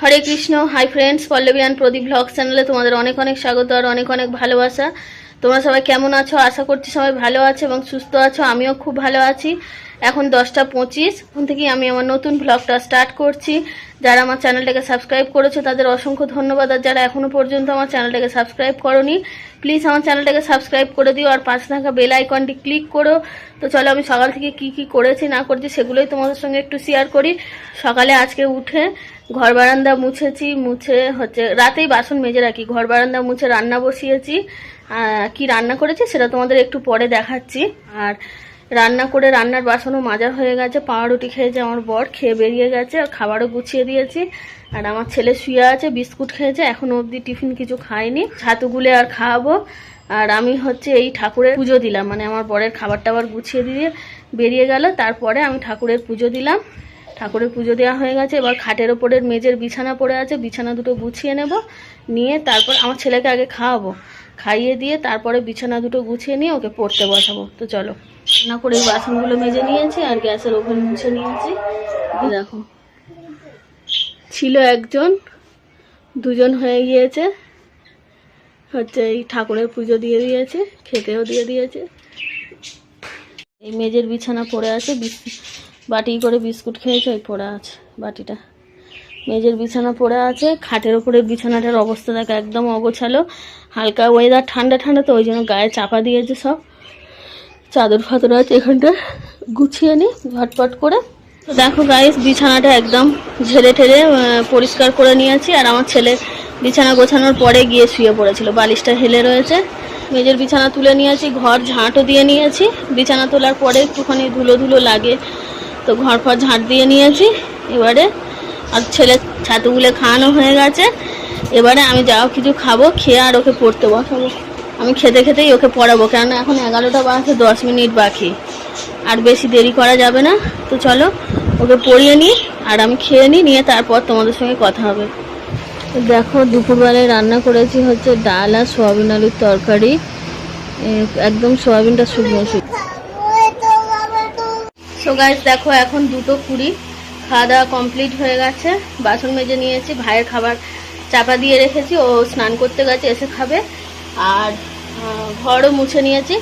Hare Krishna hi friends Pallabian Pradip blog চ্যানেলে তোমাদের অনেক অনেক স্বাগত আর অনেক অনেক ভালোবাসা। তোমরা সবাই কেমন আছো? আশা করছি সবাই ভালো আছো এবং সুস্থ আছো। আমিও খুব ভালো আছি। এখন দশটা পঁচিশ। এখন থেকেই আমি আমার নতুন ব্লগটা স্টার্ট করছি। যারা আমার চ্যানেলটাকে সাবস্ক্রাইব করেছে, তাদের অসংখ্য ধন্যবাদ। আর যারা এখনও পর্যন্ত আমার চ্যানেলটাকে সাবস্ক্রাইব করনি প্লিজ আমার চ্যানেলটাকে সাবস্ক্রাইব করে দিও। আর পাশে থাকা বেল আইকনটি ক্লিক করো। তো চলো, আমি সকাল থেকে কি কি করেছি, না করেছি, সেগুলোই তোমাদের সঙ্গে একটু শেয়ার করি। সকালে আজকে উঠে ঘর বারান্দা মুছেছি। মুছে হচ্ছে, রাতেই বাসন মেজে রাখি। ঘর বারান্দা মুছে রান্না বসিয়েছি। কি রান্না করেছি, সেটা তোমাদের একটু পরে দেখাচ্ছি। আর রান্না করে রান্নার বাসনও মাজার হয়ে গেছে পাউরুটি খেয়েছে আমার বর, খেয়ে বেরিয়ে গেছে, আর খাবারও গুছিয়ে দিয়েছি। আর আমার ছেলে শুয়ে আছে, বিস্কুট খেয়েছে, এখনও অবধি টিফিন কিছু খায়নি, ছাতু গুলে আর খাওয়াবো। আর আমি হচ্ছে এই ঠাকুরের পুজো দিলাম মানে আমার বরের খাবার টাবার গুছিয়ে দিয়ে বেরিয়ে গেল, তারপরে আমি ঠাকুরের পুজো দিলাম। ঠাকুরের পুজো দেওয়া হয়ে গেছে, এবার খাটের ওপরের মেজের বিছানা পড়ে আছে, বিছানা দুটো গুছিয়ে নেব, নিয়ে তারপর আমার ছেলেকে আগে খাওয়াবো। খাইয়ে দিয়ে তারপরে বিছানা দুটো গুছিয়ে নিয়ে ওকে পড়তে বসাবো। তো চলো, রান্না করে বাসনগুলো মেজে নিয়েছি আর গ্যাসের ওভেন মুছে নিয়েছি। দেখো, ছিল একজন, দুজন হয়ে গিয়েছে। হচ্ছে এই ঠাকুরের পুজো দিয়ে দিয়েছে, খেতেও দিয়ে দিয়েছে। এই মেজের বিছানা পড়ে আছে বাটি করে বিস্কুট খেয়েছে, ওই পড়ে আছে বাটিটা। মেজের বিছানা পড়ে আছে, খাটের ওপরে বিছানাটার অবস্থা দেখো একদম অগোছালো, হালকা ওয়েদার ঠান্ডা ঠান্ডা তো, ওই জন্য গায়ে চাপা দিয়েছে সব। চাদর ফাদর আছে এখানটা, গুছিয়ে নি, ঝটপট করে। তো দেখো গাইস বিছানাটা একদম ঝেড়ে ঠেলে পরিষ্কার করে নিয়েছি, আর আমার ছেলে বিছানা গোছানোর পরে গিয়ে শুয়ে পড়েছিল, বালিশটা হেলে রয়েছে। মেজের বিছানা তুলে নিয়েছি, ঘর ঝাঁটও দিয়ে নিয়েছি, বিছানা তোলার পরে একটুখানি ধুলো ধুলো লাগে, তো ঘর ফর ঝাঁট দিয়ে নিয়েছি, এবারে আর ছেলে ছাতুগুলো খাওয়ানো হয়ে গেছে। এবারে আমি যাও কিছু খাব, খেয়ে আর ওকে পড়তে বসাবো। আমি খেতে খেতেই ওকে পড়াবো, কেননা এখন এগারোটা বাজে, দশ মিনিট বাকি। আর বেশি দেরি করা যাবে না। তো চলো, ওকে পড়িয়ে নিই, আর আমি খেয়ে নিই, নিয়ে তারপর তোমাদের সঙ্গে কথা হবে। দেখো, দুপুরবেলায় রান্না করেছি হচ্ছে ডাল আর সোয়াবিন আলুর তরকারি। একদম সোয়াবিনটা শুকনো শুকনো। সো গাইস দেখো, এখন দুটো কুড়ি। খাওয়া দাওয়া কমপ্লিট হয়ে গেছে। বাসন মেজে নিয়েছি, ভাইয়ের খাবার চাপা দিয়ে রেখেছি, ও স্নান করতে গেছে, এসে খাবে। আর ঘরও মুছে নিয়েছি।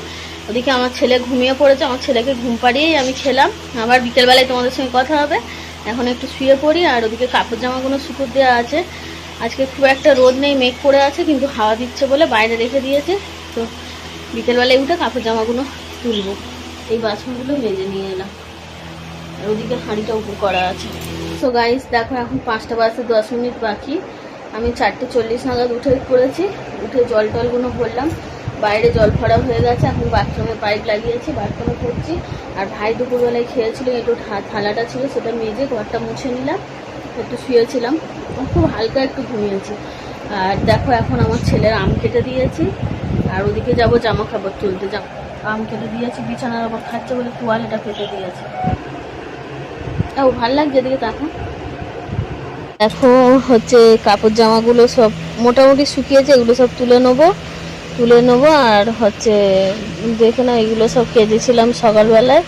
ওদিকে আমার ছেলে ঘুমিয়ে পড়েছে, আমার ছেলেকে ঘুম পাড়িয়েই আমি খেলাম। আবার বিকেলবেলায় তোমাদের সঙ্গে কথা হবে। এখন একটু শুয়ে পড়ি, আর ওদিকে কাপড় জামাগুলো শুকুর দেওয়া আছে। আজকে খুব একটা রোদ নেই, মেঘ পড়ে আছে, কিন্তু হাওয়া দিচ্ছে বলে বাইরে রেখে দিয়েছে। তো বিকেলবেলায় উঠে কাপড় জামাগুলো তুলবো। এই বাসনগুলো মেজে নিয়ে এলাম। ওদিকে হাঁড়িটা উপর করা আছে। সো গাইস দেখো এখন পাঁচটা বাজতে দশ মিনিট বাকি। আমি চারটে চল্লিশ নাগাদ উঠে পড়েছি। উঠে জল টলগুলো ভরলাম। বাইরে জল ভরা হয়ে গেছে। এখন বাথরুমে পাইপ লাগিয়েছি, বাথরুমে করছি আর ভাই দুপুরবেলায় খেয়েছিল, একটু থালাটা ছিল, সেটা মেজে ঘরটা মুছে নিলাম। একটু শুয়েছিলাম। খুব হালকা একটু ঘুমিয়েছি। আর দেখো এখন আমার ছেলের আম কেটে দিয়েছি। আর ওদিকে যাব জামা কাপড় তুলতে আম কেটে দিয়েছি, বিছানার ওপর খাচ্ছে বলে তোয়ালেটা কেটে দিয়েছে। ও ভালো লাগছে এদিকে তাকা দেখো হচ্ছে কাপড় জামাগুলো সব মোটামুটি শুকিয়েছে, এগুলো সব তুলে নেব। তুলে নেব আর হচ্ছে দেখে না এগুলো সব কেজেছিলাম সকালবেলায়।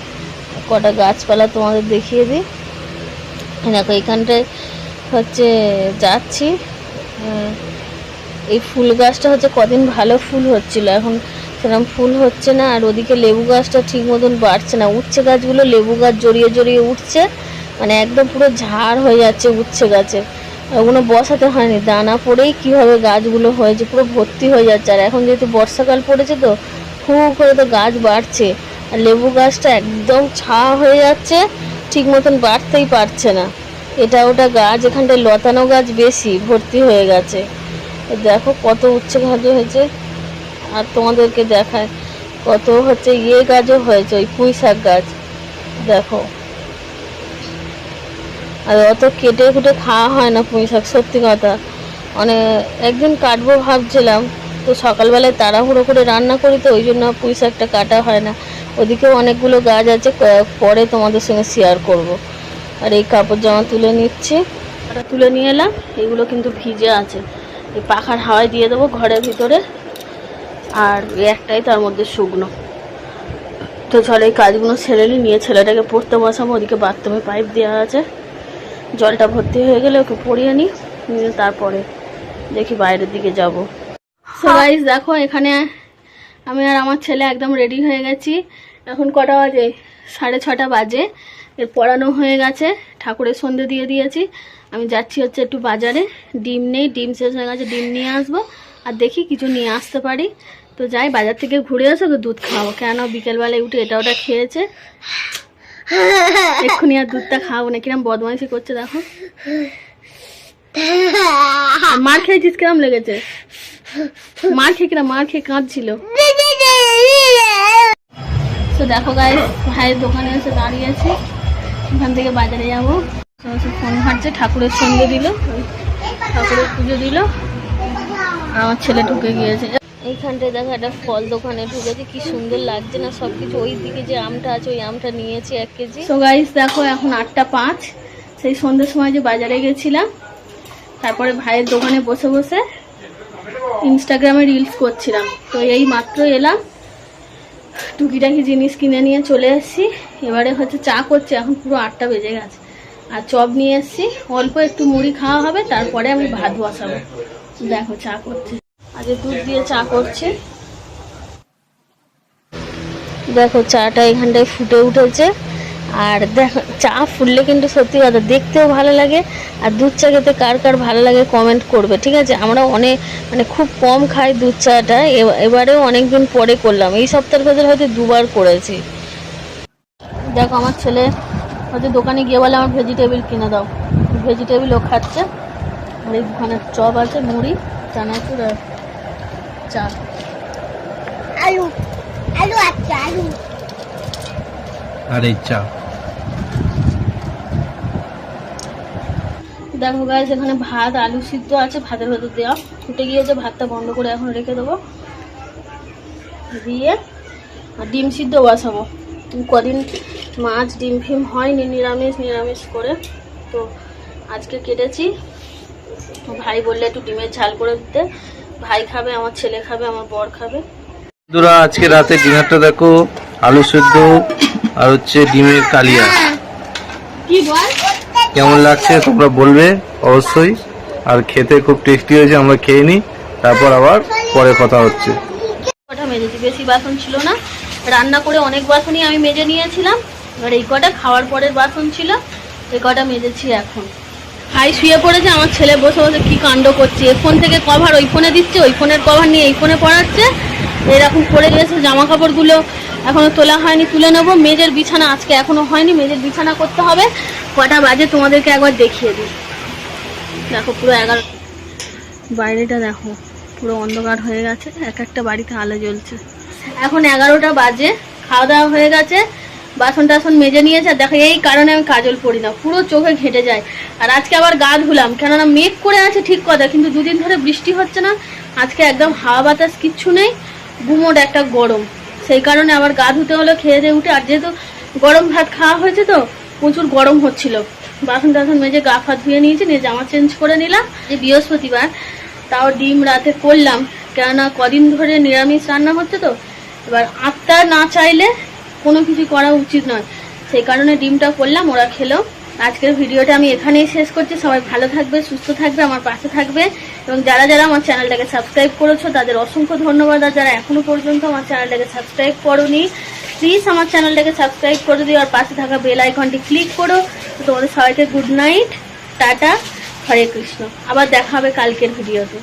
কটা গাছপালা তোমাদের দেখিয়ে দিই। দেখো এখানটায় হচ্ছে যাচ্ছি। এই ফুল গাছটা হচ্ছে কদিন ভালো ফুল হচ্ছিল, এখন সেরকম ফুল হচ্ছে না। আর ওদিকে লেবু গাছটা ঠিক মতন বাড়ছে না, উঠছে গাছগুলো, লেবু গাছ জড়িয়ে জড়িয়ে উঠছে। মানে একদম পুরো ঝাড় হয়ে যাচ্ছে, উচ্ছে গাছে। ওগুলো বসাতে হয়নি, দানা পড়েই কীভাবে গাছগুলো হয়েছে, পুরো ভর্তি হয়ে যাচ্ছে। আর এখন যেহেতু বর্ষাকাল পড়েছে তো, হু করে তো গাছ বাড়ছে। আর লেবু গাছটা একদম ছা হয়ে যাচ্ছে, ঠিক মতন বাড়তেই পারছে না। এটা ওটা গাছ, এখানটায় লতানো গাছ বেশি, ভর্তি হয়ে গেছে। দেখো কত উচ্ছে গাছ হয়েছে। আর তোমাদেরকে দেখায় কত হচ্ছে ইয়ে গাছও হয়েছে, ওই পুঁই শাক গাছ। দেখো। আর অত কেটে কুটে খাওয়া হয় না পুঁই শাক, সত্যি কথা। মানে একদিন কাটবো ভাবছিলাম, তো সকালবেলায় তাড়াহুড়ো করে রান্না করি তো, ওই জন্য পুঁই শাকটা কাটা হয় না। ওদিকেও অনেকগুলো গাছ আছে পরে তোমাদের সঙ্গে শেয়ার করব। আর এই কাপড় জামা তুলে নিচ্ছি। ওটা তুলে নিয়ে এলাম, এগুলো কিন্তু ভিজে আছে। এই পাখার হাওয়ায় দিয়ে দেবো ঘরের ভিতরে। আর একটাই তার মধ্যে শুকনো। তো চলো এই কাজগুলো নিই নিয়ে ছেলেটাকে পড়তে বসাবো, ওদিকে বাথরুমে পাইপ দেওয়া আছে। জলটা ভর্তি হয়ে গেলে ওকে পরিয়ে নিই নিয়ে তারপরে দেখি বাইরের দিকে যাব। সো গাইস দেখো এখানে আমি আর আমার ছেলে একদম রেডি হয়ে গেছি। এখন কটা বাজে? সাড়ে ছটা বাজে। এর পড়ানো হয়ে গেছে। ঠাকুরের সন্ধে দিয়ে দিয়েছি। আমি যাচ্ছি হচ্ছে একটু বাজারে। ডিম নেই ডিম শেষ হয়ে গেছে ডিম নিয়ে আসব। আর দেখি কিছু নিয়ে আসতে পারি। তো যাই বাজার থেকে ঘুরে ওকে দুধ খাওয়াবো। কেন? বিকেলবেলায় উঠে এটা ওটা খেয়েছে। এক্ষুনি আর দুধটা খাওয়াবো না কিরম বদমাইশি করছে, দেখো। মার খেয়েছিস কিরম লেগেছে? মার খেয়ে কিরম, মার খেয়ে কাঁদছিল। তো দেখো গায়ে ভাইয়ের দোকানে এসে দাঁড়িয়ে আছে। ওখান থেকে বাজারে যাব। ফোন ঘাটছে, ঠাকুরের সঙ্গে দিল। ঠাকুরের পুজো দিল। আমার ছেলে ঢুকে গিয়েছে। এইখানটায় দেখো একটা ফল দোকানে ঢুকেছে, কি সুন্দর লাগছে না সব কিছু ওই দিকে যে আমটা আছে, ওই আমটা নিয়েছি এক কেজি। তো গাইস দেখো এখন আটটা পাঁচ। সেই সন্ধ্যের সময় যে বাজারে গেছিলাম, তারপরে ভাইয়ের দোকানে বসে বসে ইনস্টাগ্রামে রিলস করছিলাম। তো এই মাত্র এলাম। টুকিটাকি জিনিস কিনে নিয়ে চলে এসেছি। এবারে হচ্ছে চা করছে, এখন পুরো আটটা বেজে গেছে। আর চপ নিয়ে এসেছি। অল্প একটু মুড়ি খাওয়া হবে, তারপরে আমি ভাত বসাবো। দেখো চা করছে। আগে দুধ দিয়ে চা করছে। দেখো, চাটা এখানটায় ফুটে উঠেছে। আর দেখো, চা ফুললে কিন্তু সত্যি কথা, দেখতেও ভালো লাগে। আর দুধ চা খেতে কার কার ভালো লাগে কমেন্ট করবে, ঠিক আছে? আমরা অনেক মানে খুব কম খাই দুধ চাটা। এবারেও অনেক দিন পরে করলাম। এই সপ্তাহের ভেতরে হয়তো দুবার করেছি। দেখো, আমার ছেলে হয়তো দোকানে গিয়ে বলে, আমার ভেজিটেবিল কিনে দাও। ভেজিটেবিলও খাচ্ছে। আর এই দোকানে চপ আছে, মুড়ি, চানাচুর আর চা আলু আলু আচ্ছা আলু। আর এই চা। দেখো গাছ এখানে ভাত আলু সিদ্ধ আছে ভাতের ভেতর দেওয়া। ফুটে গিয়েছে ভাতটা বন্ধ করে এখন রেখে দেবো। দিয়ে আর ডিম সিদ্ধ বসাবো। কদিন মাছ ডিম ফিম হয়নি নিরামিষ নিরামিষ করে। তো আজকে কেটেছি। ভাই বললে একটু ডিমের ঝাল করে দিতে। ভাই খাবে আমার ছেলে খাবে আমার বর খাবে। বন্ধুরা আজকে রাতে ডিনারটা দেখো আলু সেদ্ধ আর হচ্ছে ডিমের কালিয়া। কি বল? কেমন লাগছে তোমরা বলবে অবশ্যই। আর খেতে খুব টেস্টি হয়েছে আমরা খেয়ে নিই। তারপর আবার পরে কথা হচ্ছে। কটা মেজেছি? বেশি বাসন ছিল না। রান্না করে অনেক বাসনই আমি মেজে নিয়েছিলাম। এবার এই কটা খাওয়ার পরের বাসন ছিল এই কটা মেজেছি এখন। ভাই শুয়ে পড়েছে, আমার ছেলে বসে বসে কি কাণ্ড করছে? এ ফোন থেকে কভার ওই ফোনে দিচ্ছে, ওই ফোনের কভার নিয়ে এই ফোনে পড়াচ্ছে। এরকম পড়ে গেছে জামা কাপড়গুলো এখনও তোলা হয়নি, তুলে নেব। মেজের বিছানা আজকে এখনও হয়নি, মেজের বিছানা করতে হবে। কটা বাজে তোমাদেরকে একবার দেখিয়ে দিই। দেখো, পুরো এগারো বাইরেটা দেখো, পুরো অন্ধকার হয়ে গেছে। এক একটা বাড়িতে আলো জ্বলছে। এখন এগারোটা বাজে, খাওয়া দাওয়া হয়ে গেছে। বাসন টাসন মেজে নিয়েছে, আর দেখো এই কারণে আমি কাজল পড়ি না, পুরো চোখে ঘেটে যায়। আর আজকে আবার গা ধুলাম, কেননা মেঘ করে আছে ঠিক কথা কিন্তু দুদিন ধরে বৃষ্টি হচ্ছে না, আজকে একদম হাওয়া বাতাস কিচ্ছু নেই, গুমোট একটা গরম। সেই কারণে আবার গা ধুতে হলো, খেয়ে দিয়ে উঠে, আর যেহেতু গরম ভাত খাওয়া হয়েছে তো, প্রচুর গরম হচ্ছিল। বাসন টাসন মেজে গা ফা ধুয়ে নিয়েছি, নিয়ে জামা চেঞ্জ করে নিলাম। যে বৃহস্পতিবার, তাও ডিম রাতে করলাম, কেননা কদিন ধরে নিরামিষ রান্না হচ্ছে তো, এবার আত্মা না চাইলে কোনো কিছু করা উচিত নয়। সেই কারণে ডিমটা করলাম, ওরা খেলো। আজকের ভিডিওটা আমি এখানেই শেষ করছি। সবাই ভালো থাকবে, সুস্থ থাকবে, আমার পাশে থাকবে। এবং যারা যারা আমার চ্যানেলটাকে সাবস্ক্রাইব করেছ, তাদের অসংখ্য ধন্যবাদ। আর যারা এখনও পর্যন্ত আমার চ্যানেলটাকে সাবস্ক্রাইব করোনি প্লিজ আমার চ্যানেলটাকে সাবস্ক্রাইব করে দিও। আর পাশে থাকা বেল আইকনটি ক্লিক করো। তো তোমাদের সবাইকে good night tata, Hare Krishna. আবার দেখা হবে কালকের ভিডিওতে।